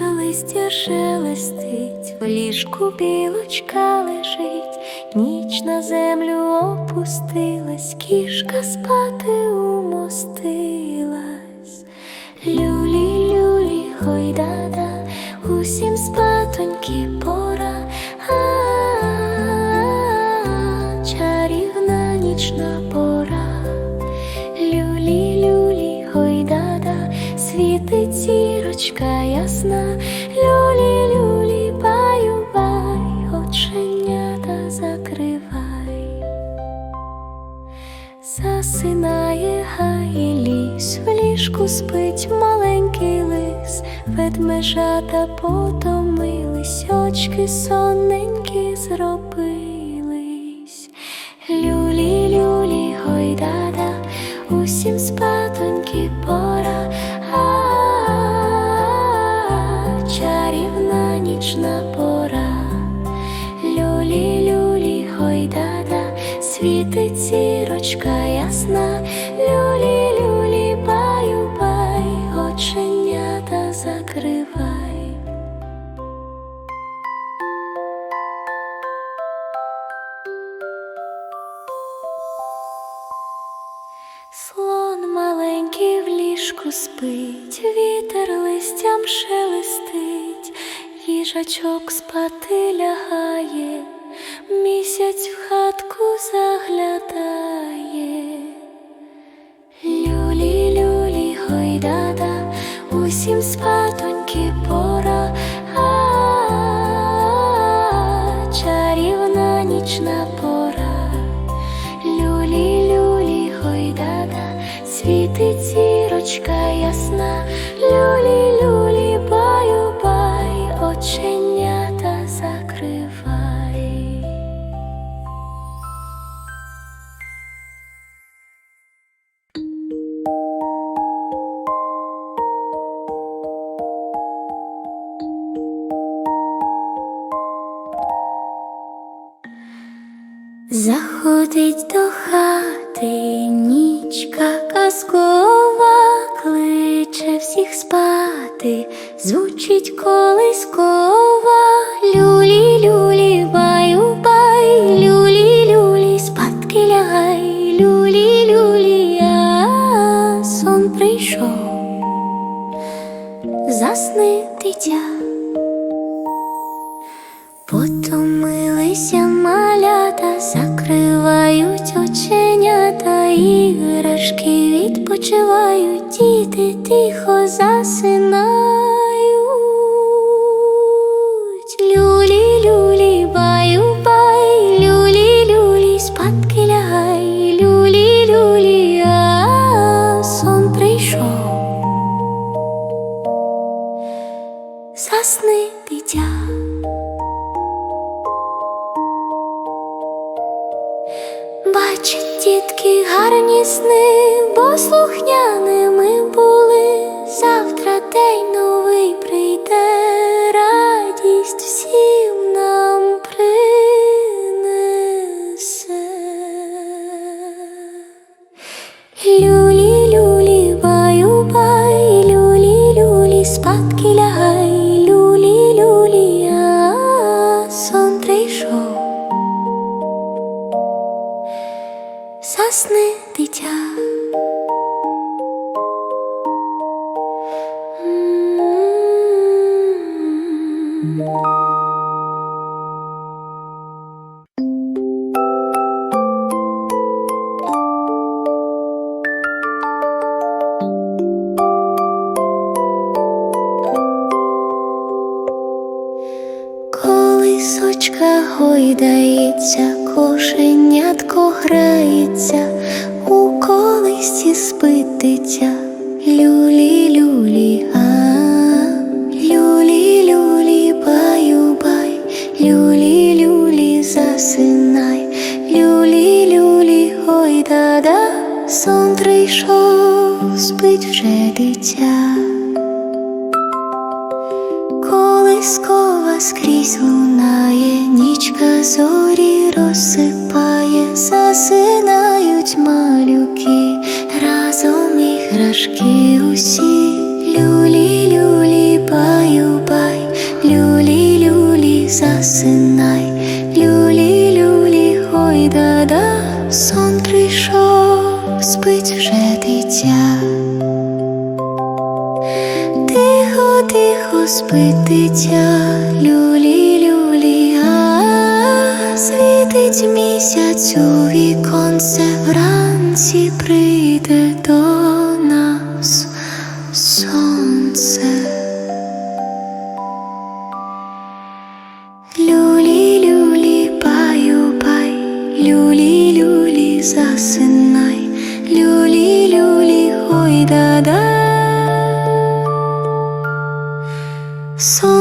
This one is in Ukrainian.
Тихо листя шелестить, в ліжку білочка лежить, ніч на землю опустилась, кішка спати умостилась. Люлі, люлі, хойдада, усім спатоньки пора, світить зірочка ясна, люлі, люлі, баю, бай, оченята закривай. Засинає гай ліс, в ліжку спить маленький лис, ведмежата потомились, очки сонненькі зробились. Світить зірочка ясна, люлі, люлі, баю, бай, оченята закривай. Слон маленький в ліжку спить, вітер листям шелестить, їжачок спати лягає, місяць в хатку заглядає. Люлі, люлі, гойдада, усім спатоньки пора, чарівна нічна пора. Люлі, люлі, гойдада, світить зірочка ясна, люлі, люлі, Заходить до хати нічка казкова, кличе всіх спати, звучить колискова, люлі, люлі, баю, бай, люлі, люлі, спадки лягай, люлі, люлі, а сон прийшов, засни дитя. Потомилися малята, закривають оченята, іграшки відпочивають, діти тихо засинають. Бачать дітки гарні сни, бо слухняними були. Завтра день М. Колисочка гойдається, кошенятко грається, у колисці спить дитя. Люлі, люлі, люлі, люлі, засинай, люлі, люлі, гойдада, сон прийшов, спить вже дитя. Колискова скрізь лунає, нічка зорі розсипає, засинають малюки, разом іграшки усі, люлі, люлі, баю, засинай, люлі, люлі, хой да да сон прийшов, спить вже дитя. Тихо, тихо, спить дитя, люлі, люлі, а, світить місяць у віконце вранці прийде до нас сонце. So